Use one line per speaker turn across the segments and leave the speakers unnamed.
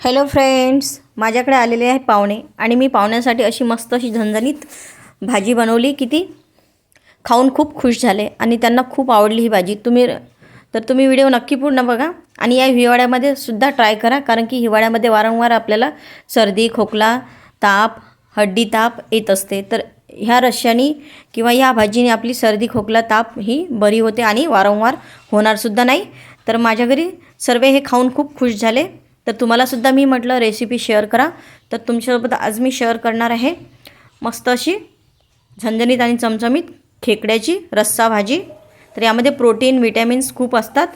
Hello friends माझ्याकडे आलेले आहेत पाहुणे आणि मी पाहुण्यासाठी अशी मस्त अशी झणझणीत भाजी बनवली की ती खाऊन खूप खुश झाले आणि त्यांना खूप आवडली ही भाजी. तुम्ही तर तुम्ही व्हिडिओ नक्की पूर्ण बघा आणि या हिवाळ्यामध्ये सुद्धा ट्राय करा कारण की हिवाळ्यामध्ये वारंवार आपल्याला सर्दी खोकला ताप हड्डी ताप येत असते. तर ह्या रश्यानी किंवा ह्या भाजीने आपली सर्दी खोकला ताप ही बरी होते आणि वारंवार होणारसुद्धा नाही. तर माझ्या घरी सर्व हे खाऊन खूप खुश झाले. तर तुम्हालासुद्धा मी म्हटलं रेसिपी शेअर करा. तर तुमच्यासोबत आज मी शेअर करणार आहे मस्त अशी झणझणीत आणि चमचमीत खेकड्याची रस्सा भाजी. तर यामध्ये प्रोटीन विटॅमिन्स खूप असतात.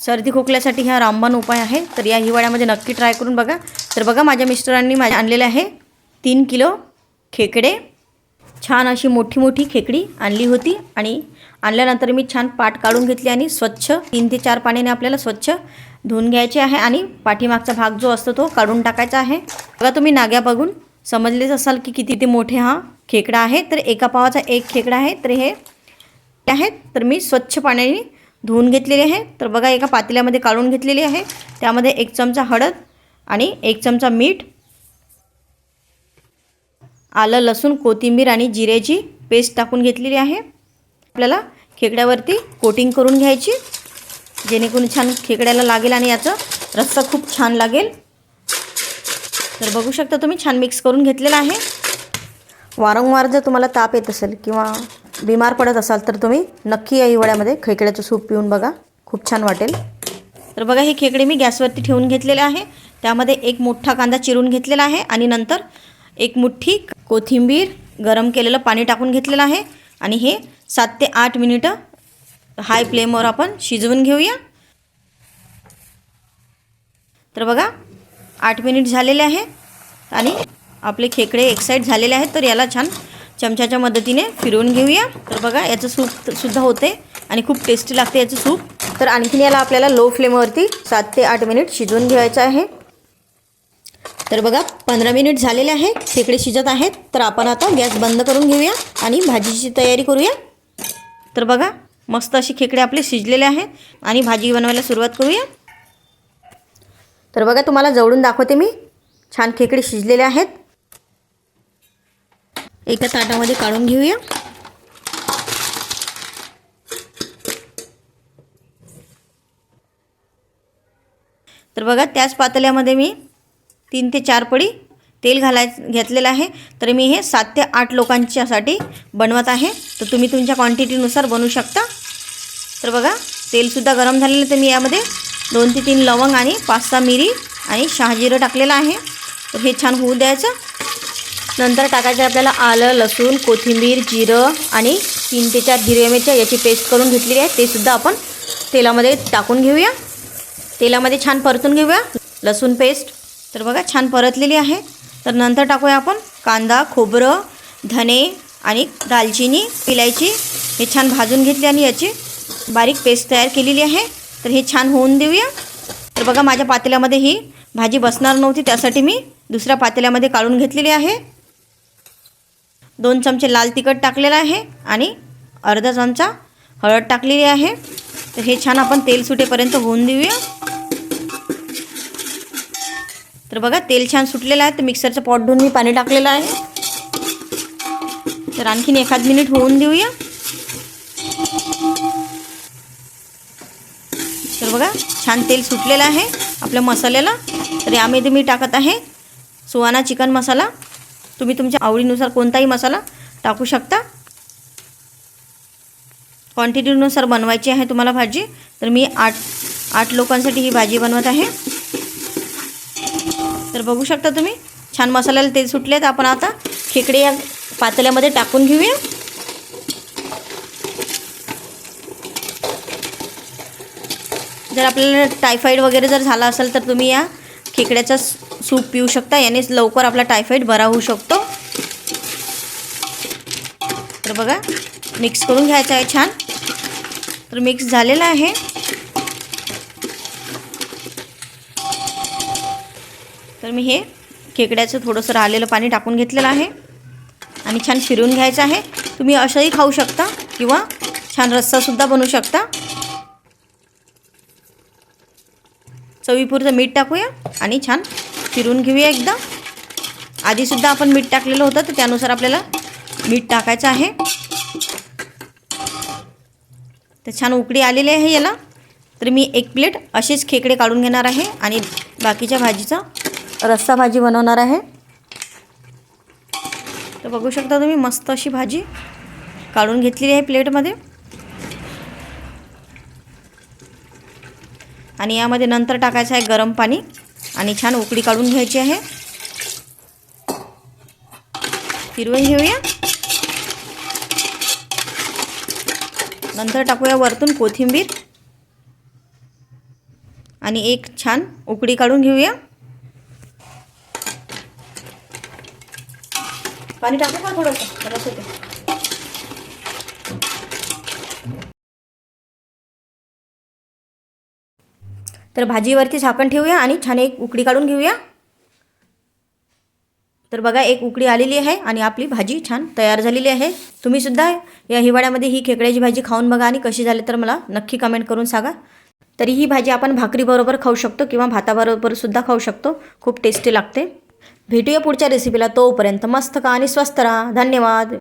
सर्दी खोकल्यासाठी हा रामबाण उपाय आहे. तर या हिवाळ्यामध्ये नक्की ट्राय करून बघा. तर बघा माझ्या मिस्टरांनी माझ्या आणलेले आहे तीन किलो खेकडे. छान अशी मोठी मोठी खेकडी आणली होती आणि आणल्यानंतर मी छान पाट काढून घेतली आणि स्वच्छ तीन ते चार पाण्याने आपल्याला स्वच्छ धुवून घ्यायचे आहे आणि पाठीमागचा भाग जो असतो तो काढून टाकायचा आहे. बघा तुम्ही नाग्या बघून समजलेच असाल की किती ते मोठे हा खेकडा आहे. तर एका पावाचा एक खेकडा आहे. तर हे आहेत तर मी स्वच्छ पाण्याने धुवून घेतलेले आहे. तर बघा एका पातेल्यामध्ये काढून घेतलेली आहे. त्यामध्ये एक चमचा हळद आणि एक चमचा मीठ आलं लसूण कोथिंबीर आणि जिऱ्याची पेस्ट टाकून घेतलेली आहे. आपल्याला खेकड्यावरती कोटिंग करून घ्यायची. जेणेकरून छान खेकड्याला लागेल आणि याचं रस्सा खूप छान लागेल. तर बघू शकता तुम्ही छान मिक्स करून घेतलेलं आहे. वारंवार जर तुम्हाला ताप येत असेल किंवा बिमार पडत असाल तर तुम्ही नक्की या हिवाळ्यामध्ये खेकड्याचं सूप पिऊन बघा. खूप छान वाटेल. तर बघा हे खेकडे मी गॅसवरती ठेवून घेतलेले आहे. त्यामध्ये एक मोठा कांदा चिरून घेतलेला आहे आणि नंतर एक मुठ्ठी कोथिंबीर गरम केलेलं पाणी टाकून घेतलेलं आहे. आणि हे सात ते आठ मिनिटं हाय फ्लेमवर आपण शिजवून घेऊया. तर बघा आठ मिनिट झालेले आहे आणि आपले खेकडे एक्साईट झालेले आहेत तर याला छान चमच्याच्या मदतीने फिरवून घेऊया. तर बघा याचं सूप सुद्धा होते आणि खूप टेस्टी लागते याचं सूप. तर आणखीन याला आपल्याला लो फ्लेमवरती सात ते आठ मिनिट शिजवून घ्यायचं आहे. तर बघा पंधरा मिनिट झालेले आहे खेकडे शिजत आहेत. तर आपण आता गॅस बंद करून घेऊया आणि भाजीची तयारी करूया. तर बघा मस्त अशी खेकडे आपले शिजलेले आहेत आणि भाजी बनवायला सुरुवात करूया. तर बघा तुम्हाला जवळून दाखवते मी. छान खेकडे शिजलेले आहेत. एका ताटामध्ये काढून घेऊया. तर बघा त्याच पातळ्यामध्ये मी तीन ते चार पडी तेल घालाय घेतलेलं आहे. तर मी हे सात ते आठ लोकांच्यासाठी बनवत आहे. तर तुम्ही तुमच्या क्वांटिटीनुसार बनवू शकता. तर बघा तेलसुद्धा गरम झालेलं तर मी यामध्ये दोन ते तीन लवंग आणि पाच सहा मिरी आणि शहाजिरं टाकलेलं आहे. तर हे छान होऊ द्यायचं. नंतर टाकायचं आपल्याला आलं लसूण कोथिंबीर जिरं आणि तीन ते चार हिरव्या मिरच्या याची पेस्ट करून घेतलेली आहे. ते सुद्धा आपण तेलामध्ये टाकून घेऊया. तेलामध्ये छान परतून घेऊया. लसूण पेस्ट तर बघा छान परतलेली आहे. तर नंतर टाकूया आपण कांदा खोबरं धने आणि दालचिनी. इलायची हे छान भाजून घेतली आणि याची बारीक पेस्ट तयार केलेली आहे. तर हे छान होऊन देऊया. तर बघा माझ्या पातेल्यामध्ये ही भाजी बसणार नव्हती त्यासाठी मी दुसऱ्या पातेल्यामध्ये काढून घेतलेली आहे. दोन चमचे लाल तिखट टाकलेलं आहे आणि अर्धा चमचा हळद टाकलेली आहे. तर हे छान आपण तेल सुटेपर्यंत होऊन देऊया. तर बघा तेल छान सुटलेलं आहे. तर मिक्सरचं पॉट धुवून मी पाणी टाकलेलं आहे. तर आणखीन एखाद मिनिट होऊन देऊया. तर बघा छान तेल सुटलेलं आहे आपल्या मसाल्याला. तर यामध्ये मी टाकत आहे सुहाना चिकन मसाला. तुम्ही तुमच्या आवडीनुसार कोणताही मसाला टाकू शकता. क्वांटिटीनुसार बनवायची आहे तुम्हाला भाजी. तर मी आठ आठ लोकांसाठी ही भाजी बनवत आहे. तर बघू शकता तुम्ही. छान मसाल्याला तेल सुटले तर आपण आता खेकडे या पातेल्यामध्ये टाकून घेऊया. जर आपल्याला टायफॉईड वगैरे जर झाला असेल तर तुम्ही या खेकड्याचा सूप पिऊ शकता. यानेच लवकर आपला टायफॉईड बरा होऊ शकतो. तर बघा मिक्स करून घ्यायचं आहे छान. तर मिक्स झालेलं आहे. मी हे खेकड्याचं थोडंसं राहिलेलं पाणी टाकून घेतलेलं आहे. आणि छान फिरवून घ्यायचं आहे. तुम्ही असंही खाऊ शकता किंवा छान रस्सासुद्धा बनवू शकता. चवीपुरतं मीठ टाकूया आणि छान फिरून घेऊया एकदा. आधीसुद्धा आपण मीठ टाकलेलं होतं तर त्यानुसार आपल्याला मीठ टाकायचं आहे. तर छान उकडी आलेली आहे याला. तर मी एक प्लेट असेच खेकडे काढून घेणार आहे आणि बाकीच्या भाजीचा रस्सा भाजी बनवणार आहे. तर बघू शकता तुम्ही मस्त अशी भाजी काढून घेतलेली आहे प्लेटमध्ये. आणि यामध्ये नंतर टाकायचं आहे गरम पाणी आणि छान उकडी काढून घ्यायची आहे. फिरवून घेऊया. नंतर टाकूया वरतून कोथिंबीर. आणि एक छान उकडी काढून घेऊया. पाणी टाकू का थोडंसं? रस होते तर भाजीवरती झाकण ठेवूया आणि छान एक उकडी काढून घेऊया. तर बघा एक उकडी आलेली आहे आणि आपली भाजी छान तयार झालेली आहे. तुम्ही सुद्धा या हिवाळ्यामध्ये ही खेकड्याची भाजी खाऊन बघा आणि कशी झाली तर मला नक्की कमेंट करून सांगा. तरी ही भाजी आपण भाकरीबरोबर खाऊ शकतो किंवा भाताबरोबर सुद्धा खाऊ शकतो. खूप टेस्टी लागते. भेटूया पुढच्या रेसिपीला तोपर्यंत मस्त का आणि स्वस्त राहा. धन्यवाद.